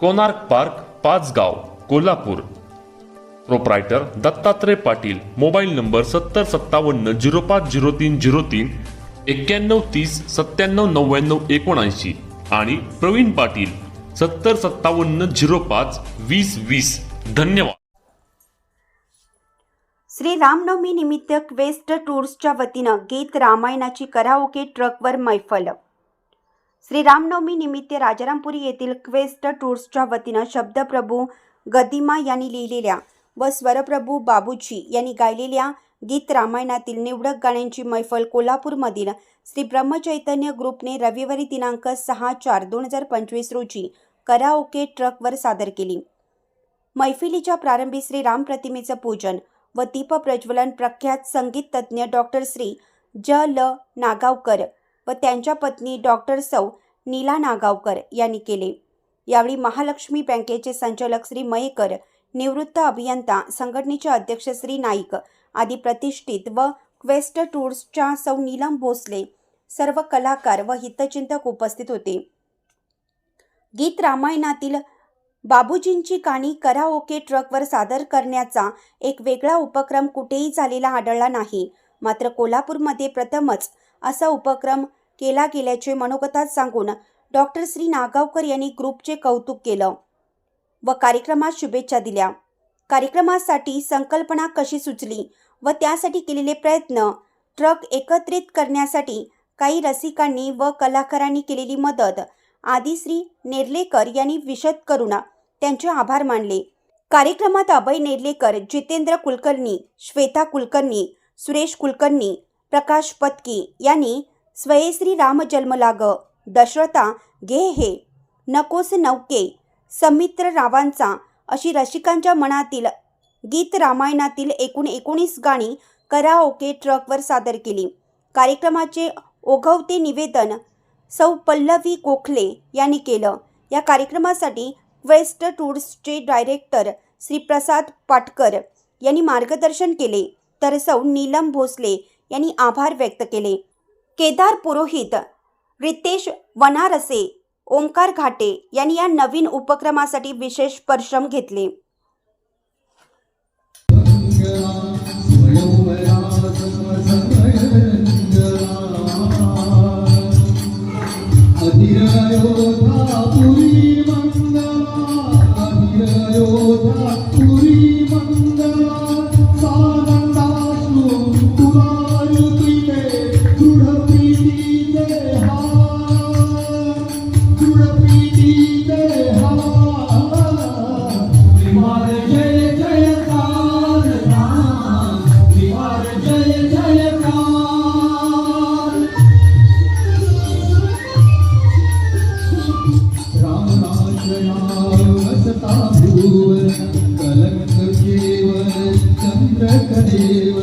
Konark park Pachgaon Kolhapur. Proprietor Dattatray Patil mobile number सत्तर सत्तावन्न zero पाच zero तीन झिरो तीन एक्क्याण्णव तीस सत्त्याण्णव नव्याण्णव एकोणऐंशी आणि प्रवीण पाटील सत्तर सत्तावन्न झिरो पाच वीस वीस. धन्यवाद. श्री रामनवमी निमित्त क्वेस्ट टूर्सच्या वतीनं गीत रामायणाची कराओके ट्रकवर मैफल. श्री रामनवमी निमित्त राजारामपुरी येथील क्वेस्ट टूर्सच्या वतीनं शब्दप्रभू गदिमा यांनी लिहिलेल्या व स्वरप्रभू बाबूजी यांनी गायलेल्या गीत रामायणातील निवडक गाण्यांची मैफल कोल्हापूरमधील श्री ब्रह्मचैतन्य ग्रुपने रविवारी दिनांक सहा चार दोन हजार पंचवीस रोजी कराओके ट्रकवर सादर केली. मैफिलीच्या प्रारंभी श्री राम प्रतिमेचं पूजन व दीप प्रज्वलन प्रख्यात संगीत तज्ज्ञ डॉक्टर श्री ज ल नागावकर व त्यांच्या पत्नी डॉक्टर सौ नीला नागावकर यांनी केले. यावेळी महालक्ष्मी बँकेचे संचालक श्री मयेकर निवृत्त अभियंता संघटनेचे अध्यक्ष श्री नाईक आदी प्रतिष्ठित व क्वेस्ट टूर्सच्या सौ नीलम भोसले सर्व कलाकार व हितचिंतक उपस्थित होते. गीत रामायणातील बाबूजींची गाणी कराओके ट्रकवर सादर करण्याचा एक वेगळा उपक्रम कुठेही झालेला आढळला नाही. मात्र कोल्हापूरमध्ये प्रथमच असा उपक्रम केला गेल्याचे मनोगतात सांगून डॉक्टर श्री नागावकर यांनी ग्रुपचे कौतुक केलं व कार्यक्रमात शुभेच्छा दिल्या. कार्यक्रमासाठी संकल्पना कशी सुचली व त्यासाठी केलेले प्रयत्न ट्रक एकत्रित करण्यासाठी काही रसिकांनी व कलाकारांनी केलेली मदत आदी श्री नेर्लेकर यांनी विशद करून त्यांचे आभार मानले. कार्यक्रमात अभय नेर्लेकर जितेंद्र कुलकर्णी श्वेता कुलकर्णी सुरेश कुलकर्णी प्रकाश पत्की यांनी स्वयश्री राम जन्मलाग दशरथा घे हे नकोस नौके समित्र रावांचा अशी रसिकांच्या मनातील गीत रामायणातील एकूण एकोणीस गाणी कराओके ट्रकवर सादर केली. कार्यक्रमाचे ओघवते निवेदन सौ पल्लवी गोखले यांनी केलं. या कार्यक्रमासाठी वेस्ट टूर्सचे डायरेक्टर श्री प्रसाद पाटकर यांनी मार्गदर्शन केले. तर सौ नीलम भोसले यांनी आभार व्यक्त केले. केदार पुरोहित रितेश वनारसे ओंकार घाटे यांनी या नवीन उपक्रमासाठी विशेष परिश्रम घेतले. ಕದೇವ